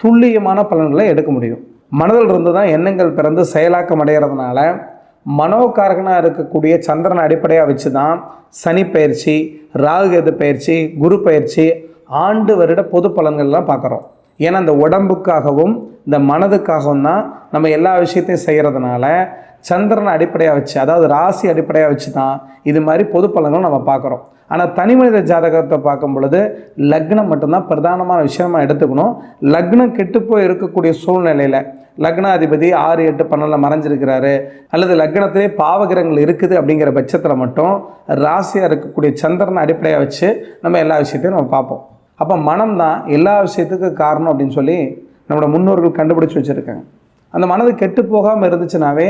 துல்லியமான பலன்களை எடுக்க முடியும். மனதில் இருந்து தான் எண்ணங்கள் பிறந்து செயலாக்கம் அடைகிறதுனால மனோகாரகனாக இருக்கக்கூடிய சந்திரனை அடிப்படையாக வச்சு தான் சனி பயிற்சி ராகுகேது பயிற்சி குரு பயிற்சி ஆண்டு வருட பொது பலன்கள்லாம் பார்க்குறோம். ஏன்னா இந்த உடம்புக்காகவும் இந்த மனதுக்காகவும் தான் நம்ம எல்லா விஷயத்தையும் செய்கிறதுனால சந்திரனை அடிப்படையாக வச்சு அதாவது ராசி அடிப்படையாக வச்சு தான் இது மாதிரி பொது பலன்கள் நம்ம பார்க்குறோம். ஆனால் தனி மனித ஜாதகத்தை பார்க்கும் பொழுது லக்னம் மட்டும்தான் பிரதானமான விஷயமா எடுத்துக்கணும். லக்னம் கெட்டுப்போய் இருக்கக்கூடிய சூழ்நிலையில் லக்னாதிபதி ஆறு எட்டு பன்னெண்டில் மறைஞ்சிருக்கிறாரு. அல்லது லக்னத்திலே பாவகிரகங்கள் இருக்குது அப்படிங்கிற பட்சத்தில் மட்டும் ராசியாக இருக்கக்கூடிய சந்திரனை அடிப்படையாக வச்சு நம்ம எல்லா விஷயத்தையும் நம்ம பார்ப்போம். அப்போ மனம் தான் எல்லா விஷயத்துக்கும் காரணம் அப்படின்னு சொல்லி நம்மளோட முன்னோர்கள் கண்டுபிடிச்சி வச்சுருக்காங்க. அந்த மனது கெட்டு போகாமல் இருந்துச்சுனாவே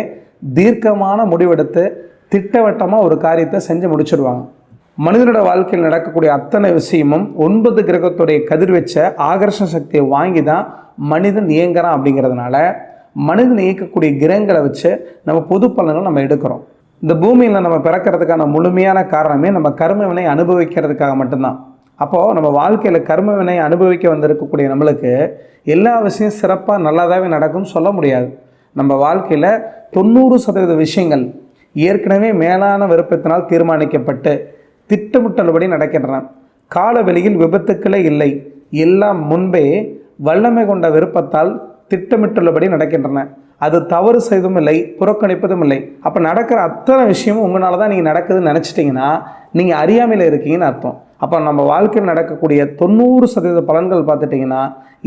தீர்க்கமான முடிவெடுத்து திட்டவட்டமாக ஒரு காரியத்தை செஞ்சு முடிச்சிடுவாங்க மனிதனோட வாழ்க்கையில் நடக்கக்கூடிய அத்தனை விஷயமும் ஒன்பது கிரகத்துடைய கதிர்வச்ச ஆகர்ஷண சக்தியை வாங்கி தான் மனிதன் இயங்குறான் அப்படிங்கிறதுனால மனிதன் இயக்கக்கூடிய கிரகங்களை வச்சு நம்ம பொது பலன்கள் நம்ம எடுக்கிறோம். இந்த பூமியில் நம்ம பிறக்கிறதுக்கான முழுமையான காரணமே நம்ம கர்மவினை அனுபவிக்கிறதுக்காக மட்டும்தான். அப்போது நம்ம வாழ்க்கையில் கர்ம வினை அனுபவிக்க வந்திருக்கக்கூடிய நம்மளுக்கு எல்லா விஷயம் சிறப்பாக நல்லதாகவே நடக்கும்னு சொல்ல முடியாது. நம்ம வாழ்க்கையில் தொண்ணூறு சதவீத விஷயங்கள் ஏற்கனவே மேலான விருப்பத்தினால் தீர்மானிக்கப்பட்டு திட்டமிட்டபடி நடக்கின்றன. காலவெளியில் விபத்துக்களே இல்லை. எல்லாம் முன்பே வல்லமை கொண்ட விருப்பத்தால் திட்டமிட்டுள்ளபடி நடக்கின்றன. அது தவறு செய்தும் இல்லை புறக்கணிப்பதும் இல்லை. அப்போ நடக்கிற அத்தனை விஷயமும் உங்களால் தான் நீங்கள் நடக்குதுன்னு நினச்சிட்டிங்கன்னா நீங்கள் அறியாமையில் இருக்கீங்கன்னு அர்த்தம். அப்போ நம்ம வாழ்க்கையில் நடக்கக்கூடிய தொண்ணூறு சதவீத பலன்கள் பார்த்துட்டிங்கன்னா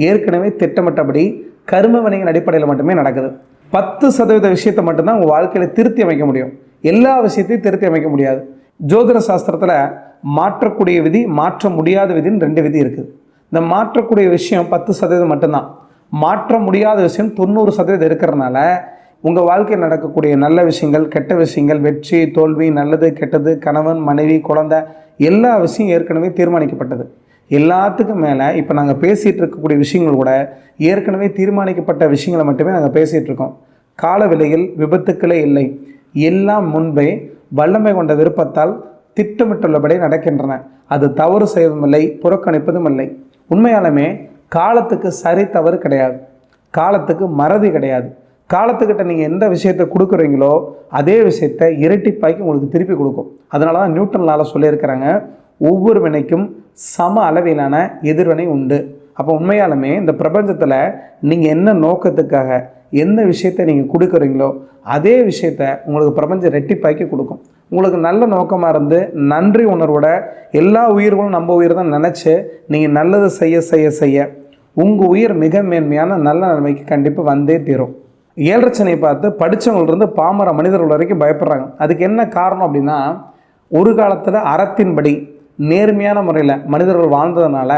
ஏற்கனவே திட்டமிட்டபடி கரும வினையின் அடிப்படையில் மட்டுமே நடக்குது. பத்து சதவீத விஷயத்தை மட்டும்தான் உங்கள் வாழ்க்கையில் திருத்தி அமைக்க முடியும். எல்லா விஷயத்தையும் திருத்தி அமைக்க முடியாது. ஜோதிட சாஸ்திரத்தில் மாற்றக்கூடிய விதி மாற்ற முடியாத விதின்னு ரெண்டு விதி இருக்குது. இந்த மாற்றக்கூடிய விஷயம் பத்து சதவீதம் மட்டும்தான். மாற்ற முடியாத விஷயம் தொண்ணூறு சதவீதம் இருக்கிறதுனால உங்கள் வாழ்க்கையில் நடக்கக்கூடிய நல்ல விஷயங்கள் கெட்ட விஷயங்கள் வெற்றி தோல்வி நல்லது கெட்டது கணவன் மனைவி குழந்தை எல்லா விஷயம் ஏற்கனவே தீர்மானிக்கப்பட்டது. எல்லாத்துக்கும் மேலே இப்போ நாங்கள் பேசிகிட்டு இருக்கக்கூடிய விஷயங்கள் கூட ஏற்கனவே தீர்மானிக்கப்பட்ட விஷயங்களை மட்டுமே நாங்கள் பேசிகிட்டு இருக்கோம். கால விலையில் விபத்துக்களே இல்லை. எல்லாம் முன்பே வல்லமை கொண்ட விருப்பத்தால் திட்டமிட்டுள்ளபடி நடக்கின்றன. அது தவறு செய்வதும் இல்லை புறக்கணிப்பதும் இல்லை. உண்மையாலுமே காலத்துக்கு சரி தவறு கிடையாது. காலத்துக்கு மறதி கிடையாது. காலத்துக்கிட்ட நீங்கள் எந்த விஷயத்தை கொடுக்குறீங்களோ அதே விஷயத்தை இரட்டிப்பாக்கி உங்களுக்கு திருப்பி கொடுக்கும். அதனால தான் நியூட்டன்லால் சொல்லியிருக்கிறாங்க ஒவ்வொரு வினைக்கும் சம அளவிலான எதிர்வினை உண்டு. அப்போ உண்மையாலுமே இந்த பிரபஞ்சத்தில் நீங்கள் என்ன நோக்கத்துக்காக எந்த விஷயத்தை நீங்கள் கொடுக்குறீங்களோ அதே விஷயத்த உங்களுக்கு பிரபஞ்சம் ரெட்டிப்பாக்கி கொடுக்கும். உங்களுக்கு நல்ல நோக்கமாக இருந்து நன்றி உணர்வோட எல்லா உயிர்களும் நம்ம உயிர் தான் நினச்சி நீங்கள் நல்லது செய்ய செய்ய செய்ய உங்கள் உயிர் மிக மேன்மையான நல்ல நிலைமைக்கு கண்டிப்பாக வந்தே தீரும். ஏழரச்சனையை பார்த்து படித்தவங்கள்ருந்து பாமர மனிதர்கள் வரைக்கும் பயப்படுறாங்க. அதுக்கு என்ன காரணம் அப்படின்னா ஒரு காலத்தில் அறத்தின்படி நேர்மையான முறையில் மனிதர்கள் வாழ்ந்ததுனால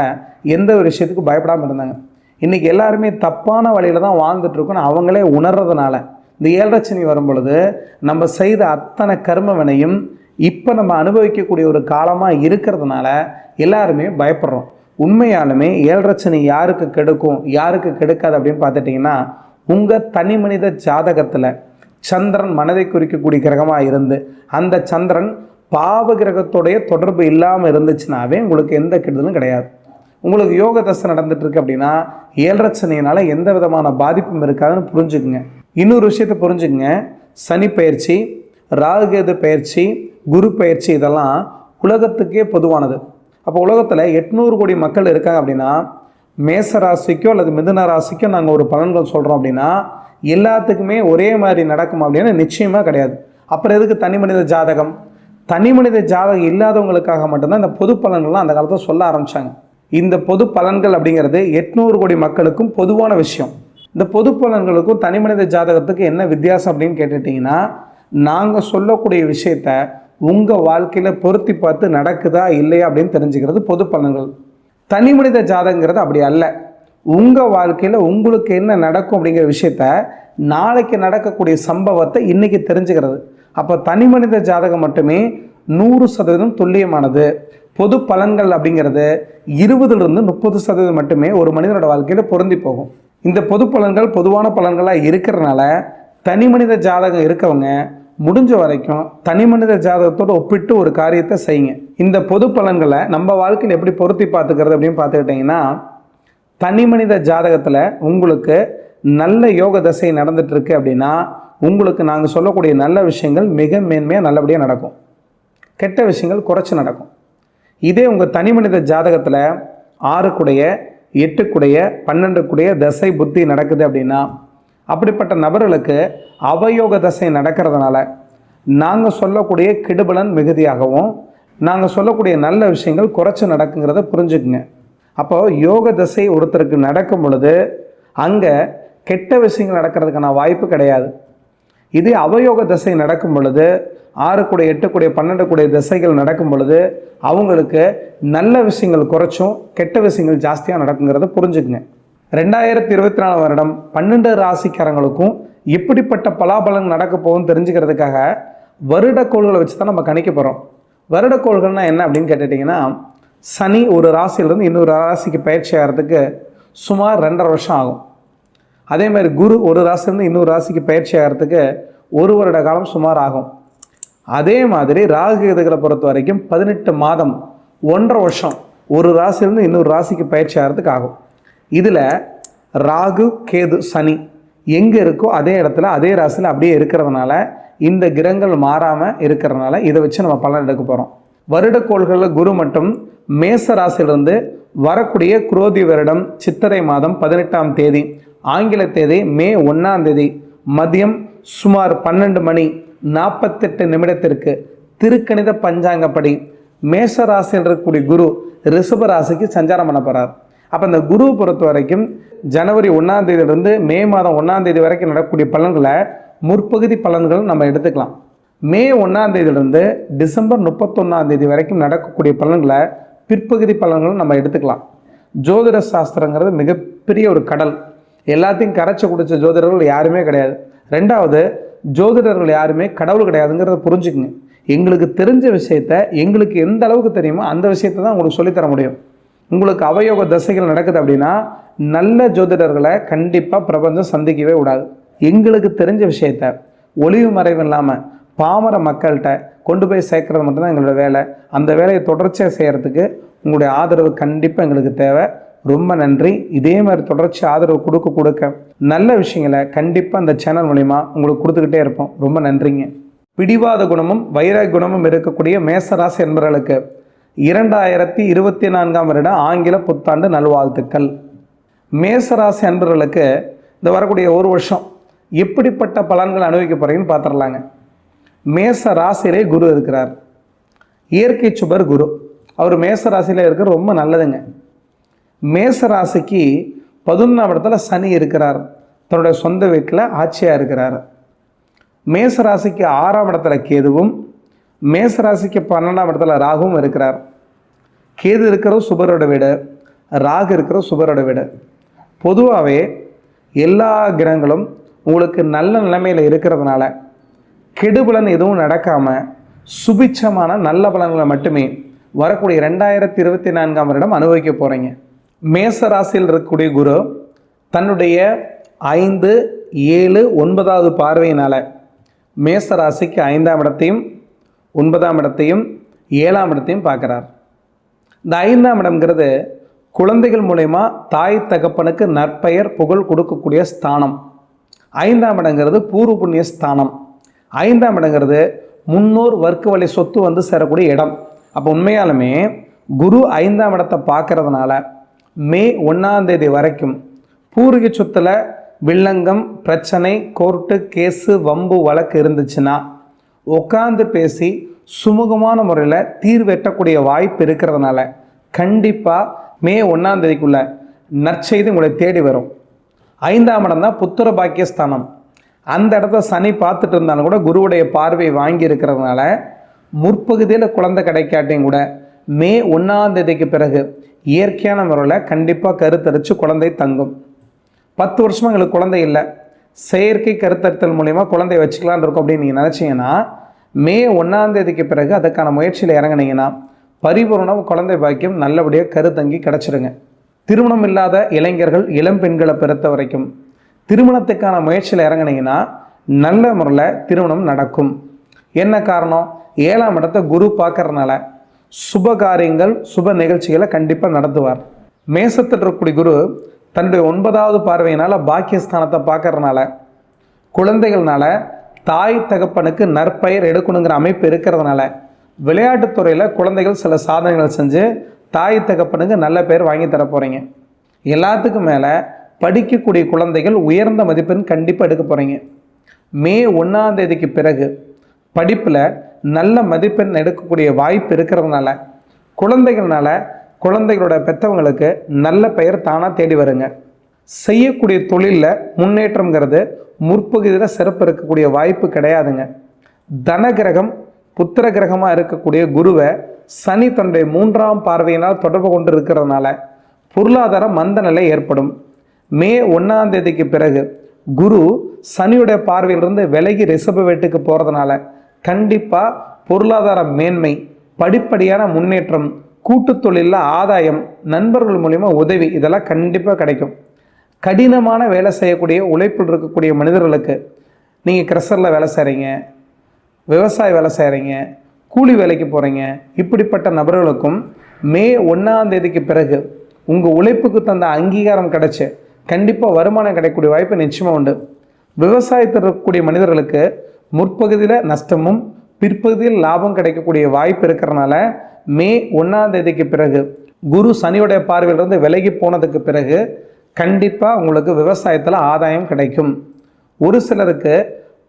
எந்த ஒரு விஷயத்துக்கும் பயப்படாமல் இருந்தாங்க. இன்றைக்கி எல்லாருமே தப்பான வழியில் தான் வாழ்ந்துட்டுருக்கோன்னு அவங்களே உணர்றதுனால இந்த ஏழரச்சனி வரும் பொழுது நம்ம செய்த அத்தனை கர்ம வினையும் இப்போ நம்ம அனுபவிக்கக்கூடிய ஒரு காலமாக இருக்கிறதுனால எல்லாருமே பயப்படுறோம். உண்மையாலுமே ஏழரச்சனி யாருக்கு கெடுக்கும் யாருக்கு கெடுக்காது அப்படின்னு பார்த்துட்டிங்கன்னா உங்கள் தனி மனித ஜாதகத்தில் சந்திரன் மனதை குறிக்கக்கூடிய கிரகமாக இருந்து அந்த சந்திரன் பாவ கிரகத்துடைய தொடர்பு இல்லாமல் இருந்துச்சுனாவே உங்களுக்கு எந்த கெடுதலும் கிடையாது. உங்களுக்கு யோக தசை நடந்துட்டுருக்கு அப்படின்னா ஏழரச்சனையினால எந்த விதமான பாதிப்பும் இருக்காதுன்னு புரிஞ்சுக்குங்க. இன்னொரு விஷயத்தை புரிஞ்சுக்குங்க. சனி பயிற்சி ராகுகேது பயிற்சி குரு பயிற்சி இதெல்லாம் உலகத்துக்கே பொதுவானது. அப்போ உலகத்தில் எட்நூறு கோடி மக்கள் இருக்காங்க அப்படின்னா மேச ராசிக்கோ அல்லது மிதுன ராசிக்கோ நாங்கள் ஒரு பலன்கள் சொல்கிறோம் அப்படின்னா எல்லாத்துக்குமே ஒரே மாதிரி நடக்கும் அப்படின்னு நிச்சயமாக கிடையாது. அப்புறம் எதுக்கு தனி மனித ஜாதகம்? தனி மனித ஜாதகம் இல்லாதவங்களுக்காக மட்டும்தான் இந்த பொது பலன்கள்லாம் அந்த காலத்தில் சொல்ல ஆரம்பித்தாங்க இந்த பொது பலன்கள் அப்படிங்கிறது எட்நூறு கோடி மக்களுக்கும் பொதுவான விஷயம். இந்த பொது பலன்களுக்கும் தனி மனித ஜாதகத்துக்கு என்ன வித்தியாசம் அப்படின்னு கேட்டுட்டிங்கன்னா நாங்கள் சொல்லக்கூடிய விஷயத்த உங்கள் வாழ்க்கையில் பொருத்தி பார்த்து நடக்குதா இல்லையா அப்படின்னு தெரிஞ்சுக்கிறது பொது பலன்கள். தனி மனித ஜாதகங்கிறது அப்படி அல்ல. உங்கள் வாழ்க்கையில் உங்களுக்கு என்ன நடக்கும் அப்படிங்கிற விஷயத்த நாளைக்கு நடக்கக்கூடிய சம்பவத்தை இன்றைக்கி தெரிஞ்சுக்கிறது. அப்போ தனி மனித ஜாதகம் மட்டுமே நூறு சதவீதம் துல்லியமானது. பொது பலன்கள் அப்படிங்கிறது இருபதுலேருந்து முப்பது சதவீதம் மட்டுமே ஒரு மனிதனோட வாழ்க்கையில் பொருந்தி போகும். இந்த பொது பலன்கள் பொதுவான பலன்களாக இருக்கிறனால தனி மனித ஜாதகம் இருக்கவங்க முடிஞ்ச வரைக்கும் தனி மனித ஜாதகத்தோடு ஒப்பிட்டு ஒரு காரியத்தை செய்யுங்க. இந்த பொது பலன்களை நம்ம வாழ்க்கையில் எப்படி பொருத்தி பார்த்துக்கிறது அப்படின்னு பார்த்துக்கிட்டிங்கன்னா தனி மனித ஜாதகத்தில் உங்களுக்கு நல்ல யோக தசை நடந்துகிட்ருக்கு அப்படின்னா உங்களுக்கு நாங்கள் சொல்லக்கூடிய நல்ல விஷயங்கள் மிக மேன்மையாக நல்லபடியாக நடக்கும். கெட்ட விஷயங்கள் குறைச்சி நடக்கும். இதே உங்கள் தனி மனித ஜாதகத்தில் ஆறுக்குடைய எட்டுக்குடைய பன்னெண்டுக்குடைய தசை புத்தி நடக்குது அப்படின்னா அப்படிப்பட்ட நபர்களுக்கு அவயோக தசை நடக்கிறதுனால நாங்கள் சொல்லக்கூடிய கெடுபலன் மிகுதியாகவும் நாங்கள் சொல்லக்கூடிய நல்ல விஷயங்கள் குறைச்சி நடக்குங்கிறத புரிஞ்சுக்குங்க. அப்போது யோக தசை ஒருத்தருக்கு நடக்கும் பொழுது அங்கே கெட்ட விஷயங்கள் நடக்கிறதுக்கான வாய்ப்பு கிடையாது. இதே அவயோக தசை நடக்கும் பொழுது ஆறு கூட எட்டு கூட பன்னெண்டு கூட திசைகள் நடக்கும் பொழுது அவங்களுக்கு நல்ல விஷயங்கள் குறைச்சும் கெட்ட விஷயங்கள் ஜாஸ்தியாக நடக்குங்கிறத புரிஞ்சுக்குங்க. ரெண்டாயிரத்தி இருபத்தி நாலு வருடம் பன்னெண்டு ராசிக்காரங்களுக்கும் எப்படிப்பட்ட பலாபலன் நடக்க போகும்னு தெரிஞ்சுக்கிறதுக்காக வருட கோள்களை வச்சு தான் நம்ம கணிக்க போகிறோம் வருடக்கோள்கள்னால் என்ன அப்படின்னு கேட்டுட்டிங்கன்னா சனி ஒரு ராசியிலேருந்து இன்னொரு ராசிக்கு பயிற்சி ஆகிறதுக்கு சுமார் ரெண்டரை வருஷம் ஆகும். அதே மாதிரி குரு ஒரு ராசிலேருந்து இன்னொரு ராசிக்கு பயிற்சி ஆகிறதுக்கு ஒரு வருட காலம் சுமார் ஆகும். அதே மாதிரி ராகு கேதுகளை பொறுத்த வரைக்கும் பதினெட்டு மாதம் ஒன்றரை வருஷம் ஒரு ராசிலேருந்து இன்னொரு ராசிக்கு பயிற்சி ஆகிறதுக்கு ஆகும். இதில் ராகு கேது சனி எங்கே இருக்கோ அதே இடத்துல அதே ராசியில் அப்படியே இருக்கிறதுனால இந்த கிரகங்கள் மாறாமல் இருக்கிறனால இதை வச்சு நம்ம பலன் எடுக்க போகிறோம் வருடக்கோள்களில் குரு மட்டும் மேச ராசியிலிருந்து வரக்கூடிய குரோதி வருடம் சித்திரை மாதம் பதினெட்டாம் தேதி ஆங்கில தேதி மே ஒன்றாம் தேதி மதியம் சுமார் பன்னெண்டு மணி நாற்பத்தெட்டு நிமிடத்திற்கு திருக்கணித பஞ்சாங்கப்படி மேச ராசியில் இருக்கக்கூடிய குரு ரிஷப ராசிக்கு சஞ்சாரம் பண்ண போகிறார் அப்போ இந்த குரு பொறுத்த வரைக்கும் ஜனவரி ஒன்றாம் தேதியிலிருந்து மே மாதம் ஒன்றாம் தேதி வரைக்கும் நடக்கக்கூடிய பலன்களை முற்பகுதி பலன்கள் நம்ம எடுத்துக்கலாம். மே ஒன்றாம் தேதியிலிருந்து டிசம்பர் முப்பத்தொன்னாம் தேதி வரைக்கும் நடக்கக்கூடிய பலன்களை பிற்பகுதி பலன்களும் நம்ம எடுத்துக்கலாம். ஜோதிட சாஸ்திரங்கிறது மிகப்பெரிய ஒரு கடல். எல்லாத்தையும் கரைச்சி குடித்த ஜோதிடர்கள் யாருமே கிடையாது. ரெண்டாவது ஜோதிடர்கள் யாருமே கடவுள் கிடையாதுங்கிறத புரிஞ்சுக்குங்க. எங்களுக்கு தெரிஞ்ச விஷயத்த எங்களுக்கு எந்த அளவுக்கு தெரியுமோ அந்த விஷயத்தை தான் உங்களுக்கு சொல்லித்தர முடியும். உங்களுக்கு அவயோக தசைகள் நடக்குது அப்படின்னா நல்ல ஜோதிடர்களை கண்டிப்பாக பிரபஞ்சம் சந்திக்கவே விடாது எங்களுக்கு தெரிஞ்ச விஷயத்த ஒளிவு மறைவு இல்லாமல் பாமர மக்கள்கிட்ட கொண்டு போய் சேர்க்கறது மட்டும்தான் எங்களோட வேலை. அந்த வேலையை தொடர்ச்சியாக செய்கிறதுக்கு உங்களுடைய ஆதரவு கண்டிப்பாக எங்களுக்கு தேவை. ரொம்ப நன்றி. இதே மாதிரி தொடர்ச்சி ஆதரவு கொடுக்க கொடுக்க நல்ல விஷயங்களை கண்டிப்பாக அந்த சேனல் மூலிமா உங்களுக்கு கொடுத்துக்கிட்டே இருப்போம். ரொம்ப நன்றிங்க. பிடிவாத குணமும் வைராக குணமும் இருக்கக்கூடிய மேசராசி என்பவர்களுக்கு இரண்டாயிரத்தி இருபத்தி நான்காம் வருட ஆங்கில புத்தாண்டு நல்வாழ்த்துக்கள். மேசராசி அன்பர்களுக்கு இந்த வரக்கூடிய ஒரு வருஷம் எப்படிப்பட்ட பலன்கள் அனுபவிக்க போகிறீங்கன்னு பார்த்துடலாங்க மேச ராசியிலே குரு இருக்கிறார். இயற்கை சுபர் குரு. அவர் மேச ராசியில் இருக்கிற ரொம்ப நல்லதுங்க. மேச ராசிக்கு பதினொன்றாம் இடத்துல சனி இருக்கிறார். தன்னுடைய சொந்த வீட்டில் ஆட்சியாக இருக்கிறார். மேச ராசிக்கு ஆறாம் இடத்துல கேதுவும் மேச ராசிக்கு பன்னெண்டாம் இடத்துல ராகுவும் இருக்கிறார். கேது இருக்கிற சுபரோட வீடு ராகு இருக்கிற சுபரோட வீடு. பொதுவாகவே எல்லா கிரகங்களும் உங்களுக்கு நல்ல நிலைமையில் இருக்கிறதுனால கெடுபலன் எதுவும் நடக்காமல் சுபிட்சமான நல்ல பலன்களை மட்டுமே வரக்கூடிய ரெண்டாயிரத்தி இருபத்தி நான்காம் வருடம் அனுபவிக்க போகிறீங்க மேச ராசியில் இருக்கக்கூடிய குரு தன்னுடைய ஐந்து ஏழு ஒன்பதாவது பார்வையினால் மேச ராசிக்கு ஐந்தாம் இடத்தையும் ஒன்பதாம் இடத்தையும் ஏழாம் இடத்தையும் பார்க்குறார். இந்த ஐந்தாம் இடம்ங்கிறது குழந்தைகள் மூலயமா தாய் தகப்பனுக்கு நற்பெயர் புகழ் கொடுக்கக்கூடிய ஸ்தானம். ஐந்தாம் இடங்கிறது பூர்வ புண்ணிய ஸ்தானம். ஐந்தாம் இடங்கிறது முன்னோர் வர்க்க வழி சொத்து வந்து சேரக்கூடிய இடம். அப்போ உண்மையாலுமே குரு ஐந்தாம் இடத்தை பார்க்கறதுனால மே ஒன்றாம் தேதி வரைக்கும் பூர்வீக சொத்தில் வில்லங்கம் பிரச்சனை கோர்ட்டு கேஸு வம்பு வழக்கு இருந்துச்சுன்னா உட்காந்து பேசி சுமூகமான முறையில் தீர்வெட்டக்கூடிய வாய்ப்பு இருக்கிறதுனால கண்டிப்பாக மே ஒன்றாந்தேதிக்குள்ளே நற்செய்தி உங்களை தேடி வரும். ஐந்தாம் இடம் தான் புத்திர பாக்கியஸ்தானம். அந்த இடத்த சனி பார்த்துட்டு இருந்தாலும் கூட குருவுடைய பார்வையை வாங்கி இருக்கிறதுனால முற்பகுதியில் குழந்தை கிடைக்காட்டியும் கூட மே ஒன்றாம் தேதிக்கு பிறகு இயற்கையான முறையில் கண்டிப்பாக கருத்தரித்து குழந்தை தங்கும். பத்து வருஷமாக எங்களுக்கு குழந்தை இல்லை. செயற்கை கருத்தரித்தல் மூலிமா குழந்தை வச்சுக்கலான்னு இருக்கும் அப்படின்னு நீங்கள் நினச்சிங்கன்னா மே ஒன்றாம் தேதிக்கு பிறகு அதுக்கான முயற்சியில் இறங்குனீங்கன்னா பரிபூர்ணம் குழந்தை பாக்கியம் நல்லபடியாக கருத்தங்கி கிடச்சிருங்க. திருமணம் இல்லாத இளைஞர்கள் இளம் பெண்களை பொறுத்த வரைக்கும் திருமணத்துக்கான முயற்சியில் இறங்குனீங்கன்னா நல்ல முறையில் திருமணம் நடக்கும். என்ன காரணம்? ஏழாம் இடத்தை குரு பார்க்கறதுனால சுப காரியங்கள் சுப நிகழ்ச்சிகளை கண்டிப்பாக நடத்துவார். மேசத்தில் இருக்கக்கூடிய குரு தன்னுடைய ஒன்பதாவது பார்வையினால் பாக்கியஸ்தானத்தை பார்க்கறதுனால குழந்தைகள்னால தாய் தகப்பனுக்கு நற்பெயர் எடுக்கணுங்கிற அமைப்பு இருக்கிறதுனால விளையாட்டுத்துறையில் குழந்தைகள் சில சாதனைகள் செஞ்சு தாய் தகப்பனுக்கு நல்ல பேர் வாங்கி தர போகிறீங்க எல்லாத்துக்கும் மேலே படிக்கக்கூடிய குழந்தைகள் உயர்ந்த மதிப்பெண் கண்டிப்பாக எடுக்க போகிறீங்க மே ஒன்றாம் தேதிக்கு பிறகு படிப்பில் நல்ல மதிப்பெண் எடுக்கக்கூடிய வாய்ப்பு இருக்கிறதுனால குழந்தைகள்னால குழந்தைகளோட பெற்றவங்களுக்கு நல்ல பெயர் தானாக தேடி வருங்க. செய்யக்கூடிய தொழிலில் முன்னேற்றங்கிறது முற்பகுதியில் சிறப்பு இருக்கக்கூடிய வாய்ப்பு கிடையாதுங்க. தன கிரகம் புத்திர கிரகமாக இருக்கக்கூடிய குருவை சனி தன்னுடைய மூன்றாம் பார்வையினால் தொடர்பு கொண்டு இருக்கிறதுனால பொருளாதார மந்த நிலை ஏற்படும். மே ஒன்றாம் தேதிக்கு பிறகு குரு சனியுடைய பார்வையிலிருந்து விலகி ரிசப வீட்டுக்கு போகிறதுனால கண்டிப்பாக பொருளாதார மேன்மை படிப்படியான முன்னேற்றம் கூட்டு தொழிலில் ஆதாயம் நண்பர்கள் மூலிமா உதவி இதெல்லாம் கண்டிப்பாக கிடைக்கும். கடினமான வேலை செய்யக்கூடிய உழைப்பில் இருக்கக்கூடிய மனிதர்களுக்கு நீங்கள் கிரஷரில் வேலை செய்கிறீங்க விவசாய வேலை செய்கிறீங்க கூலி வேலைக்கு போகிறீங்க இப்படிப்பட்ட நபர்களுக்கும் மே ஒன்றாம் தேதிக்கு பிறகு உங்கள் உழைப்புக்கு தந்த அங்கீகாரம் கிடைச்சி கண்டிப்பாக வருமானம் கிடைக்கக்கூடிய வாய்ப்பு நிச்சயமாக உண்டு. விவசாயத்தில் இருக்கக்கூடிய மனிதர்களுக்கு முற்பகுதியில் நஷ்டமும் பிற்பகுதியில் லாபம் கிடைக்கக்கூடிய வாய்ப்பு இருக்கிறனால மே ஒன்றாம் தேதிக்கு பிறகு குரு சனியுடைய பார்வையிலிருந்து விலகி போனதுக்கு பிறகு கண்டிப்பாக உங்களுக்கு விவசாயத்தில் ஆதாயம் கிடைக்கும். ஒரு சிலருக்கு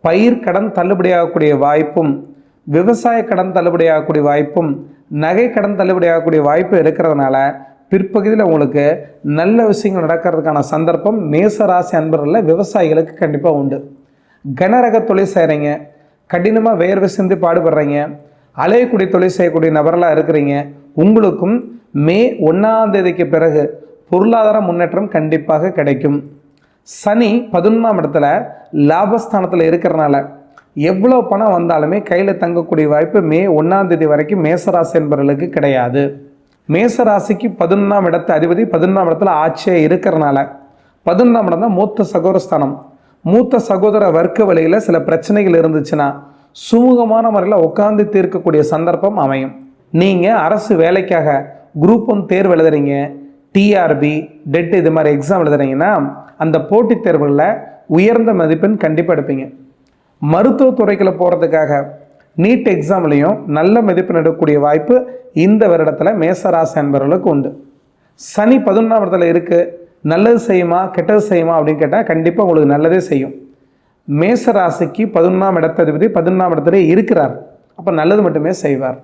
பயிர் கடன் தள்ளுபடியாகக்கூடிய வாய்ப்பும் விவசாய கடன் தள்ளுபடியாகக்கூடிய வாய்ப்பும் நகை கடன் தள்ளுபடியாகக்கூடிய வாய்ப்பு இருக்கிறதுனால பிற்பகுதியில் உங்களுக்கு நல்ல விஷயங்கள் நடக்கிறதுக்கான சந்தர்ப்பம் மேசராசி அன்பர்களில் விவசாயிகளுக்கு கண்டிப்பாக உண்டு. கனரக தொழில் செய்கிறீங்க கடினமாக வேர்வை சிந்தி பாடுபடுறீங்க அலையக்கூடிய தொழில் செய்யக்கூடிய நபர்களாக இருக்கிறீங்க உங்களுக்கும் மே ஒன்றாம் தேதிக்கு பிறகு பொருளாதார முன்னேற்றம் கண்டிப்பாக கிடைக்கும். சனி பதினொன்றாம் இடத்துல லாபஸ்தானத்தில் இருக்கிறனால எவ்வளோ பணம் வந்தாலுமே கையில் தங்கக்கூடிய வாய்ப்பு மே ஒன்றாந்தேதி வரைக்கும் மேசராசி என்பவர்களுக்கு கிடையாது. மேசராசிக்கு பதினொன்றாம் இடத்து அதிபதி பதினொன்றாம் இடத்துல ஆட்சியாக இருக்கிறனால பதினொன்றாம் இடம் தான் மூத்த சகோதரஸ்தானம். மூத்த சகோதர வர்க்க வழியில் சில பிரச்சனைகள் இருந்துச்சுன்னா சுமூகமான முறையில் உட்காந்து தீர்க்கக்கூடிய சந்தர்ப்பம் அமையும். நீங்கள் அரசு வேலைக்காக குரூப் ஒன் தேர்வு எழுதுறீங்க டிஆர்பி டெட் இது மாதிரி எக்ஸாம் எழுதுறீங்கன்னா அந்த போட்டித் தேர்வுகளில் உயர்ந்த மதிப்பெண் கண்டிப்பாக எடுப்பீங்க. மருத்துவ போகிறதுக்காக நீட் எக்ஸாம்லேயும் நல்ல மதிப்பெண் எடுக்கக்கூடிய வாய்ப்பு இந்த வருடத்தில் மேசராசி என்பவர்களுக்கு உண்டு. சனி பதினொன்றாம் இடத்துல இருக்குது நல்லது செய்யுமா கெட்டது செய்யுமா அப்படின்னு கேட்டால் கண்டிப்பாக உங்களுக்கு நல்லதே செய்யும். மேசராசிக்கு பதினொன்றாம் இடத்ததிபதி பதினொன்றாம் இடத்துல இருக்கிறார். அப்போ நல்லது மட்டுமே செய்வார்.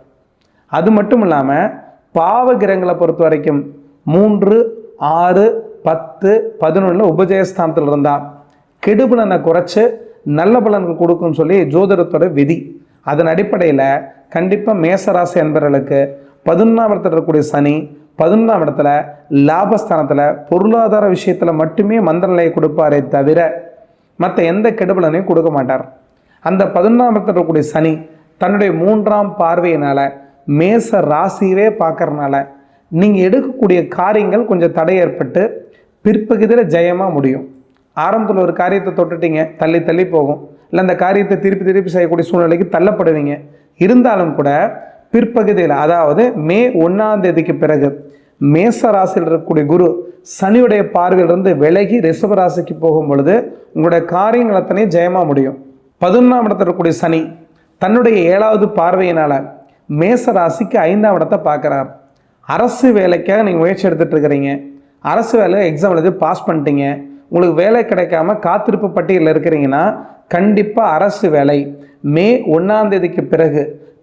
அது மட்டும் இல்லாமல் பாவ கிரகங்களை பொறுத்த வரைக்கும் மூன்று ஆறு பத்து பதினொன்றில் உபஜயஸ்தானத்தில் இருந்தால் கெடுபலனை குறைச்சி நல்ல பலன்கள் கொடுக்கும்னு சொல்லி ஜோதிடத்தோட விதி. அதன் அடிப்படையில் கண்டிப்பாக மேசராசி என்பவர்களுக்கு பதினொன்றாம் இடத்துல இருக்கக்கூடிய சனி பதினொன்றாம் இடத்துல லாபஸ்தானத்தில் பொருளாதார விஷயத்தில் மட்டுமே மந்த நிலையை கொடுப்பாரே தவிர மற்ற எந்த கெடுபலனையும் கொடுக்க மாட்டார். அந்த பதினொன்றாம் இடத்துல இருக்கக்கூடிய சனி தன்னுடைய மூன்றாம் பார்வையினால் மேச ராசியவே பார்க்கறனால நீங்கள் எடுக்கக்கூடிய காரியங்கள் கொஞ்சம் தடை ஏற்பட்டு பிற்பகுதியில் ஜெயமாக முடியும். ஆரம்பத்தில் ஒரு காரியத்தை தொட்டுட்டீங்க தள்ளி தள்ளி போகும். இல்லை அந்த காரியத்தை திருப்பி திருப்பி செய்யக்கூடிய சூழ்நிலைக்கு தள்ளப்படுவீங்க. இருந்தாலும் கூட பிற்பகுதியில் அதாவது மே ஒன்றாம் தேதிக்கு பிறகு மேச ராசியில் இருக்கக்கூடிய குரு சனியுடைய பார்வையிலிருந்து விலகி ரிஷப ராசிக்கு போகும் பொழுது உங்களுடைய காரியங்கள் அத்தனையும் ஜெயமாக முடியும். பதினொன்றாம் இடத்துல இருக்கக்கூடிய சனி தன்னுடைய ஏழாவது பார்வையினால் மேச ராசிக்கு ஐந்தாம் இடத்தை பார்க்குறார். அரசு வேலைக்காக நீங்கள் முயற்சி எடுத்துகிட்டு இருக்கிறீங்க. அரசு வேலை எக்ஸாம் எழுதி பாஸ் பண்ணிட்டீங்க. உங்களுக்கு வேலை கிடைக்காம காத்திருப்பு பட்டியலில் இருக்கிறீங்கன்னா கண்டிப்பாக அரசு வேலை. மே ஒன்றாம் தேதிக்கு பிறகு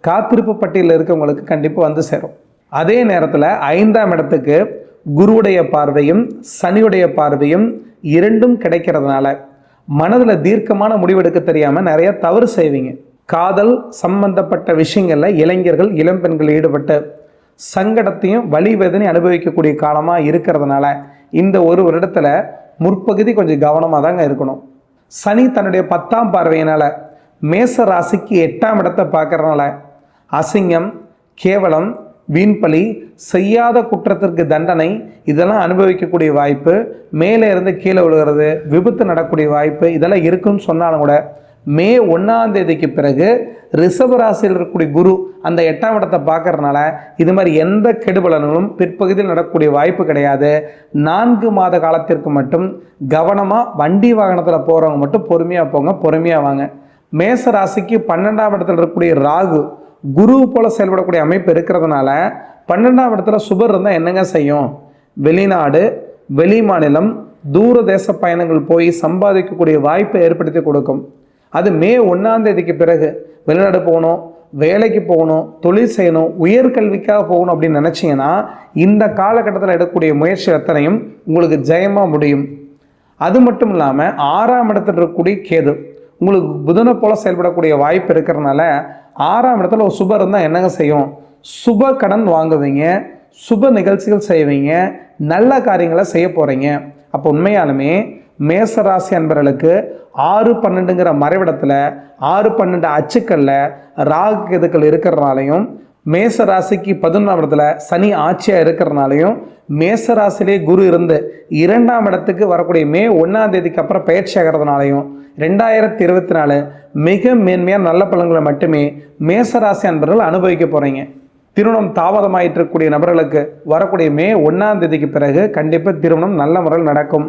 காத்திருப்பு பட்டியலில் இருக்கவங்களுக்கு கண்டிப்பாக வந்து சேரும். அதே நேரத்தில் ஐந்தாம் இடத்துக்கு குருவுடைய பார்வையும் சனியுடைய பார்வையும் இரண்டும் கிடைக்கிறதுனால மனதில் தீர்க்கமான முடிவெடுக்க தெரியாமல் நிறைய தவறு செய்வீங்க. காதல் சம்பந்தப்பட்ட விஷயங்களில் இளைஞர்கள் இளம்பெண்கள் ஈடுபட்டு சங்கடத்தையும் வழி வேதனை அனுபவிக்கக்கூடிய காலமாக இருக்கிறதுனால இந்த ஒரு வருடத்தில் முற்பகுதி கொஞ்சம் கவனமாக தாங்க இருக்கணும். சனி தன்னுடைய பத்தாம் பார்வையினால் மேச ராசிக்கு எட்டாம் இடத்தை பார்க்குறனால அசிங்கம் கேவலம் வீண்பலி செய்யாத குற்றத்திற்கு தண்டனை இதெல்லாம் அனுபவிக்கக்கூடிய வாய்ப்பு மேலே இருந்து கீழே விழுகிறது விபத்து நடக்கக்கூடிய வாய்ப்பு இதெல்லாம் இருக்குன்னு சொன்னாலும் கூட மே ஒன்றாம் தேதிக்கு பிறகு ரிஷப ராசியில் இருக்கக்கூடிய குரு அந்த எட்டாம் இடத்தை பார்க்கறதுனால இது மாதிரி எந்த கெடுபலன்களும் பிற்பகுதியில் நடக்கக்கூடிய வாய்ப்பு கிடையாது. நான்கு மாத காலத்திற்கு மட்டும் கவனமாக வண்டி வாகனத்தில் போகிறவங்க மட்டும் பொறுமையாக போங்க பொறுமையாக வாங்க. மேச ராசிக்கு பன்னெண்டாம் இடத்துல இருக்கக்கூடிய ராகு குரு போல செயல்படக்கூடிய அமைப்பு இருக்கிறதுனால பன்னெண்டாம் இடத்துல சுபர் இருந்தால் என்னங்க செய்யும்? வெளிநாடு வெளி மாநிலம் தூர தேச பயணங்கள் போய் சம்பாதிக்கக்கூடிய வாய்ப்பை ஏற்படுத்தி கொடுக்கும். அது மே ஒன்றாம் தேதிக்கு பிறகு வெளிநாடு போகணும் வேலைக்கு போகணும் தொழில் செய்யணும் உயர்கல்விக்காக போகணும் அப்படின்னு நினச்சிங்கன்னா இந்த காலகட்டத்தில் எடுக்கக்கூடிய முயற்சி அத்தனையும் உங்களுக்கு ஜெயமாக முடியும். அது மட்டும் இல்லாமல் ஆறாம் இடத்துல இருக்கக்கூடிய கேது உங்களுக்கு புதனை போல் செயல்படக்கூடிய வாய்ப்பு இருக்கிறதுனால ஆறாம் இடத்துல ஒரு சுப இருந்தால் என்னங்க செய்யும்? சுப கடன் வாங்குவீங்க சுப நிகழ்ச்சிகள் செய்வீங்க நல்ல காரியங்களை செய்ய போகிறீங்க அப்போ உண்மையாலுமே மேசராசி அன்பர்களுக்கு ஆறு பன்னெண்டுங்கிற மறைவிடத்தில் ஆறு பன்னெண்டு அச்சுக்களில் ராகு கேதுக்கள் இருக்கிறனாலையும் மேச ராசிக்கு பதினொன்றாம் இடத்துல சனி ஆட்சியாக இருக்கிறனாலையும் மேச ராசிலே குரு இருந்து இரண்டாம் இடத்துக்கு வரக்கூடிய மே ஒன்றாம் தேதிக்கு அப்புறம் பயிற்சி ஆகிறதுனாலையும் ரெண்டாயிரத்தி இருபத்தி நாலு மிக மேன்மையான நல்ல பலன்களை மட்டுமே மேச ராசி அன்பர்கள் அனுபவிக்க போகிறீங்க திருமணம் தாமதமாயிட்டு இருக்கக்கூடிய நபர்களுக்கு வரக்கூடிய மே ஒன்றாம் தேதிக்கு பிறகு கண்டிப்பாக திருமணம் நல்ல முறையில் நடக்கும்.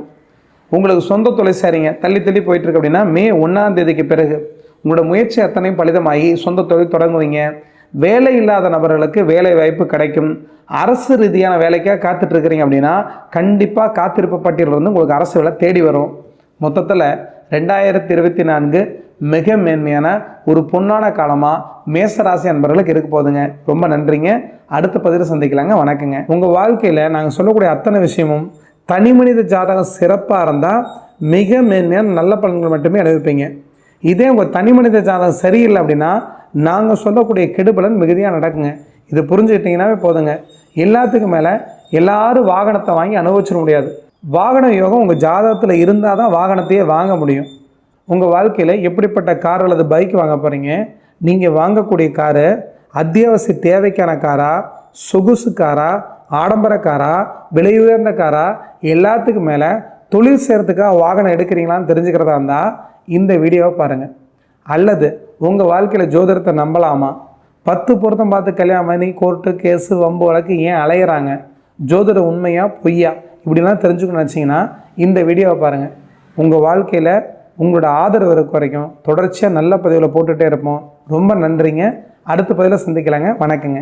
உங்களுக்கு சொந்த தொலை சரிங்க. தள்ளி தள்ளி போயிட்டுருக்கு அப்படின்னா மே ஒன்றாம் தேதிக்கு பிறகு உங்களோட முயற்சி அத்தனையும் பலிதமாகி சொந்த தொழில் தொடங்குவீங்க. வேலை இல்லாத நபர்களுக்கு வேலை வாய்ப்பு கிடைக்கும். அரசு ரீதியான வேலைக்காக காத்துட்ருக்கிறீங்க அப்படின்னா கண்டிப்பாக காத்திருப்பு பட்டியலிருந்து உங்களுக்கு அரசு வேலை தேடி வரும். மொத்தத்தில் ரெண்டாயிரத்தி இருபத்தி நான்கு மிக மேன்மையான ஒரு பொன்னான காலமாக மேசராசி அன்பர்களுக்கு இருக்க போகுதுங்க. ரொம்ப நன்றிங்க. அடுத்த பதிவில் சந்திக்கலாங்க. வணக்கங்க. உங்கள் வாழ்க்கையில் நாங்கள் சொல்லக்கூடிய அத்தனை விஷயமும் தனி மனித ஜாதகம் சிறப்பாக இருந்தால் மிக மேன்மையான நல்ல பலன்கள் மட்டுமே அடைவிப்பீங்க இதே உங்கள் தனி மனித ஜாதகம் சரியில்லை அப்படின்னா நாங்கள் சொல்லக்கூடிய கெடுபலன் மிகுதியாக நடக்குங்க. இது புரிஞ்சுக்கிட்டிங்கனாவே போதுங்க. எல்லாத்துக்கும் மேலே எல்லாரும் வாகனத்தை வாங்கி அனுபவிச்சிட முடியாது. வாகன யோகம் உங்கள் ஜாதகத்தில் இருந்தால் தான் வாகனத்தையே வாங்க முடியும். உங்கள் வாழ்க்கையில் எப்படிப்பட்ட கார் அல்லது பைக் வாங்க போகிறீங்க நீங்கள் வாங்கக்கூடிய காரு அத்தியாவசிய தேவைக்கான காரா? சொகுசு காரா? ஆடம்பர காரா விலை உயர்ந்த காரா எல்லாத்துக்கும் மேலே தொழில் செய்கிறதுக்காக வாகனம் எடுக்கிறீங்களான்னு தெரிஞ்சுக்கிறதா இருந்தால் இந்த வீடியோவை பாருங்கள் அல்லது உங்கள் வாழ்க்கையில் ஜோதிடத்தை நம்பலாமா? பத்து பொருத்தம் பார்த்து கல்யாணம் பண்ணி கோர்ட்டு கேஸு வம்பு வழக்கு ஏன் அலையிறாங்க? ஜோதிட உண்மையா பொய்யா? இப்படிலாம் தெரிஞ்சுக்கணும்னு நினச்சிங்கன்னா இந்த வீடியோவை பாருங்கள் உங்கள் வாழ்க்கையில் உங்களோட ஆதரவு இருக்க வரைக்கும் தொடர்ச்சியாக நல்ல பதிவில் போட்டுகிட்டே இருப்போம். ரொம்ப நன்றிங்க. அடுத்த பதிவில் சந்திக்கலாங்க. வணக்கங்க.